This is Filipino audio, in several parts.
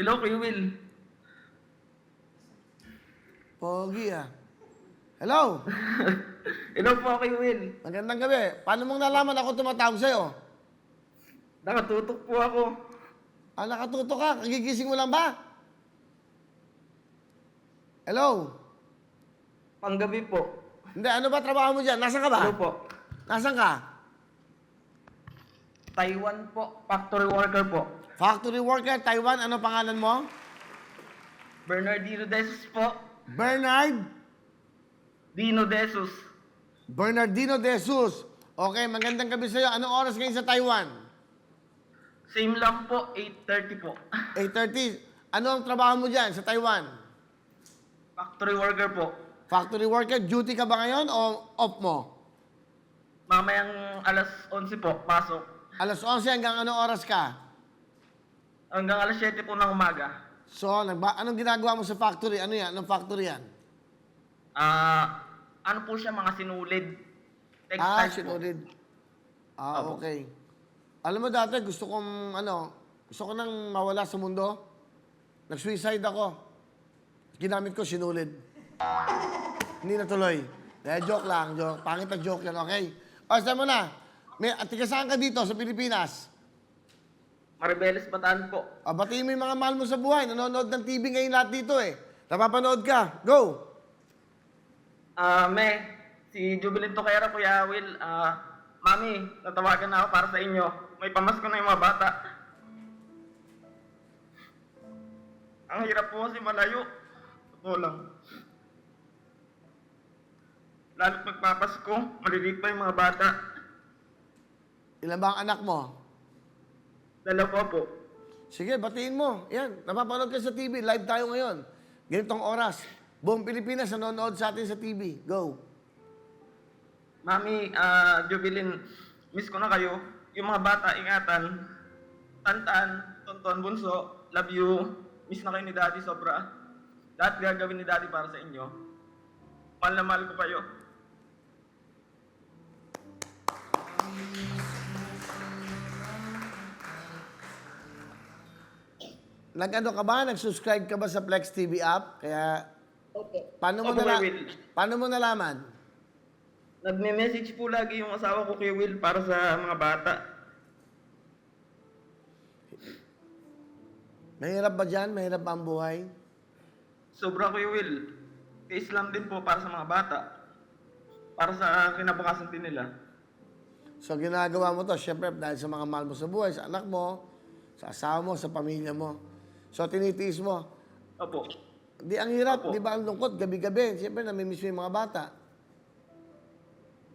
Hello, Kuya Will. Pogi ah. Hello? Hello po, Kuya Will. Magandang gabi. Paano mong nalaman ako tumatawag sa'yo? Nakatutok po ako. Ah, nakatuto ka? Kagigising mo lang ba? Hello? Panggabi po. Hindi, ano ba trabaho mo dyan? Nasaan ka ba? Hello po. Nasaan ka? Taiwan po. Factory worker po. Factory worker, Taiwan. Ano pangalan mo? Bernardino Desus po. Bernard? Dino Desus. Bernardino De Jesus. Okay, magandang gabi sa'yo. Anong oras ngayon sa Taiwan? Same lang po, 8.30 po. 8.30. Ano ang trabaho mo dyan sa Taiwan? Factory worker po. Factory worker, duty ka ba ngayon o off mo? Mamayang alas 11 po, pasok. Alas 11 hanggang anong oras ka? Hanggang alas 7 po ng umaga. So, nagba- anong ginagawa mo sa factory? Ano yan? Anong factory yan? Ah, ano po siya, mga sinulid. Ah, Textiles po. sinulid. Ah, Opo. okay. Alam mo dati, gusto kong, ano, gusto ko nang mawala sa mundo. Nag-suicide ako. Ginamit ko, sinulid. Hindi natuloy. Eh, joke lang, joke. Pangit na joke yan, okay? O, saan mo na? May, at tiga saan ka dito sa Pilipinas? Maribeles Bataan po. Ah, batiin mo yung mga mahal mo sa buhay. Nanonood ng TV ngayon lahat dito eh. Napapanood ka. Go! Ah, me, si Jubilin Tokera, Kuya Will, ah, Mami, natawagan na ako para sa inyo. May pamasko na yung mga bata. Ang hirap po kasi malayo. Totoo lang. Lalo't magpapasko, maliliit pa yung mga bata. Ilan ba ang anak mo? Dalawa po. Sige, batiin mo. Yan, napapanood ka sa TV. Live tayo ngayon. Ganitong oras. Buong Pilipinas nanonood sa atin sa TV. Go. Mami, ah, Jubilin, miss ko na kayo. Yung mga bata, ingatan. Tantan, Tonton, Bunso, love you. Miss na kayo ni Daddy sobra. Lahat gagawin ni Daddy para sa inyo. Mahal na mahal ko kayo. Nag-ano ka ba? Nag-subscribe ka ba sa Flex TV app? Kaya, paano mo, Opo, nala- Will. paano mo nalaman? Nagme-message po lagi yung asawa ko kay Will para sa mga bata. Mahirap ba dyan? Mahirap ba ang buhay? Sobra kay Will. Kay Islam din po para sa mga bata. Para sa kinabukasan din nila. So, ginagawa mo to, syempre, dahil sa mga mahal mo sa buhay, sa anak mo, sa asawa mo, sa pamilya mo. So, tinitiis mo. Opo. Di ang hirap, Opo. di ba ang lungkot, gabi-gabi. Siyempre, namimiss mo yung mga bata.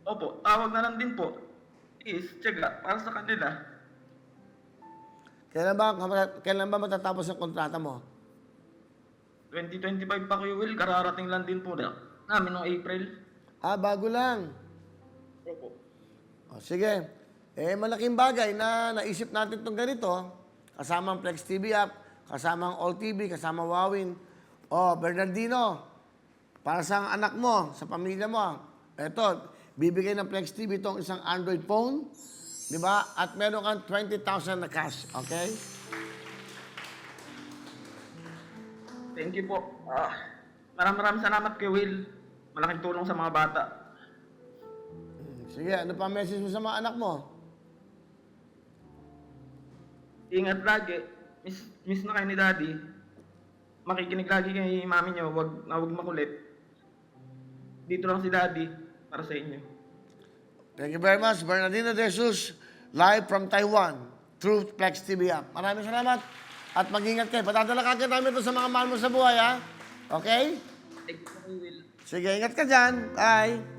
Opo, tawag na lang din po. Is, tiyaga, para sa kanila. Kailan ba, kailan ba matatapos ang kontrata mo? 2025 pa Kuya Will, kararating lang din po na namin noong April. Ah, bago lang. Opo. O, sige. Eh, malaking bagay na naisip natin itong ganito. Kasama ang Flex TV app, kasama ang All TV, kasama Wawin. O, Bernardino, para sa anak mo, sa pamilya mo, eto, bibigay ng Flex TV itong isang Android phone, di ba? At meron kang 20,000 na cash, okay? Thank you po. Ah, maraming maraming salamat kay Will. Malaking tulong sa mga bata. Sige, ano pa message mo sa mga anak mo? Ingat lagi. Miss, miss na kayo ni Daddy. Makikinig lagi kay mami niyo, wag, na wag makulit. Dito lang si Daddy para sa inyo. Thank you very much, Bernardino De Jesus, live from Taiwan, through Flex TV app. Maraming salamat at mag-ingat kayo. Patadala ka agad namin ito sa mga mahal mo sa buhay, ha? Okay? Sige, ingat ka dyan. Bye.